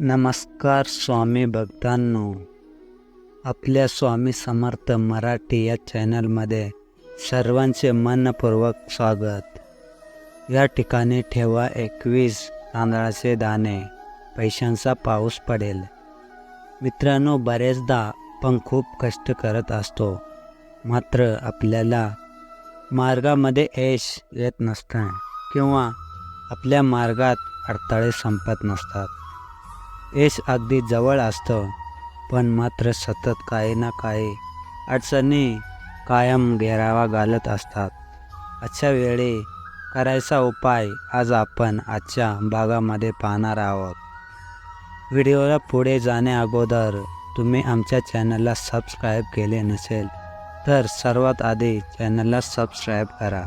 नमस्कार स्वामी भक्तांनो. आपल्या स्वामी समर्थ मराठी या चॅनलमध्ये सर्वांचे मनपूर्वक स्वागत. या ठिकाणी ठेवा एकवीस तांदळाचे दाणे. पैशांचा पाऊस पडेल. मित्रांनो बरेचदा आपण खूप कष्ट करत असतो. मात्र आपल्याला मार्गामध्ये यश येत नसतं किंवा आपल्या मार्गात अडथळे संपत नसतात. यश अगदी जवळ असतं. पण मात्र सतत काही ना काही अडचणी कायम घेरावा घालत असतात. अशा वेळी करायचा उपाय आज आपण आजच्या भागामध्ये पाहणार आहोत. व्हिडिओला पुढे जाण्या अगोदर तुम्ही आमच्या चॅनलला सबस्क्राईब केले नसेल तर सर्वात आधी चॅनलला सबस्क्राईब करा.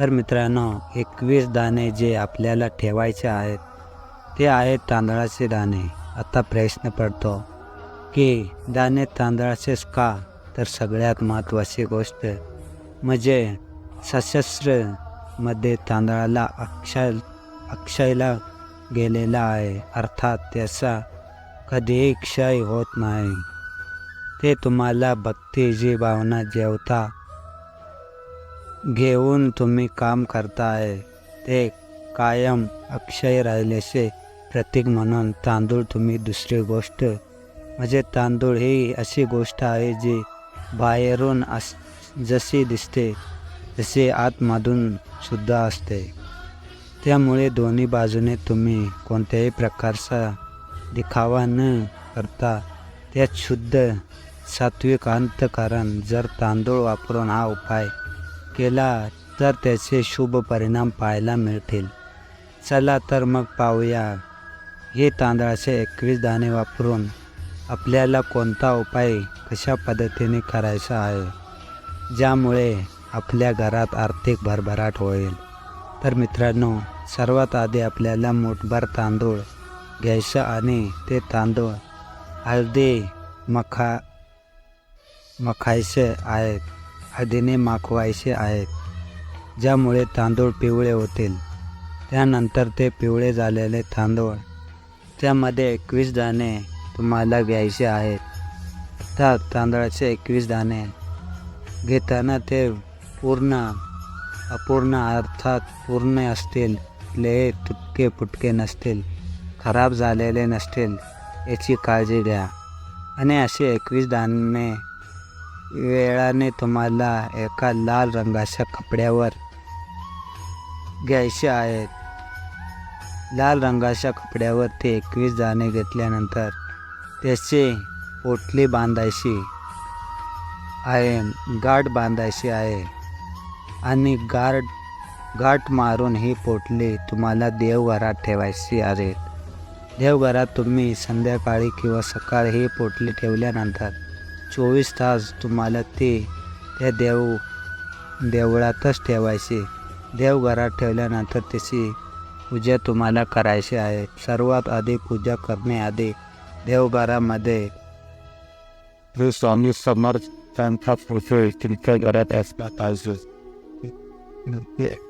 तर मित्रांनो एकवीस दाणे जे आपल्याला ठेवायचे आहेत ते आहेत तांदळाचे दाणे. आता प्रश्न पडतो की दाणे तांदळाचेच का? तर सगळ्यात महत्त्वाची गोष्ट म्हणजे सशस्त्रमध्ये तांदळाला अक्षय अक्षयला गेलेला आहे. अर्थात त्याचा कधीही क्षय होत नाही. ते तुम्हाला भक्तीची भावना जेवता घेऊन तुम्ही काम करताय. ते कायम अक्षय राहिल्याचे प्रतीक म्हणून तांदूळ तुम्ही दुसरी गोष्ट. म्हणजे तांदूळ ही अशी गोष्ट आहे जी बाहेरून अस जशी दिसते तसे आतमधून सुद्धा असते. त्यामुळे दोन्ही बाजूने तुम्ही कोणत्याही प्रकारचा दिखावा न करता त्यात शुद्ध सात्विक अंतकरण जर तांदूळ वापरून हा उपाय केला तर त्याचे शुभ परिणाम पाहायला मिळतील. चला तर मग पाहूया. हे तांदळाचे एकवीस दाणे वापरून आपल्याला कोणता उपाय कशा पद्धतीने करायचा आहे? ज्यामुळे आपल्या घरात आर्थिक भरभराट होईल. तर मित्रांनो सर्वात आधी आपल्याला मोठभर तांदूळ घ्यायचं आणि ते तांदूळ हळदी मखा मखायचे आहेत हळदीने माखवायचे आहेत ज्यामुळे तांदूळ पिवळे होतील. त्यानंतर ते पिवळे झालेले तांदूळ त्यामध्ये एकवीस दाणे तुम्हाला घ्यायचे आहेत. त्या तांदळाचे एकवीस दाणे घेताना ते पूर्ण अपूर्ण अर्थात पूर्ण असतील. ले तुटके फुटके नसतील. खराब झालेले नसतील. याची काळजी घ्या. आणि असे एकवीस दाणे वेळाने तुम्हाला एका लाल रंगाच्या कपड्यावर घ्यायचे आहेत. लाल रंगाच्या कपड्यावर ते एकवीस दाणे घेतल्यानंतर त्याचे पोटली बांधायची आहे गाठ बांधायची आहे आणि गाठ गाठ मारून ही पोटली तुम्हाला देवघरात ठेवायची आहे. देवघरात तुम्ही संध्याकाळी किंवा सकाळी ही पोटली ठेवल्यानंतर चोवीस तास तुम्हाला ती त्या देव देवळातच ठेवायची. देवघरात ठेवल्यानंतर त्याची पूजा तुम्हाला करायची आहे. सर्वात आधी पूजा करण्याआधी देवघरामध्ये श्री स्वामी समर्थ त्यांचा फोटो घरात असला पाहिजे.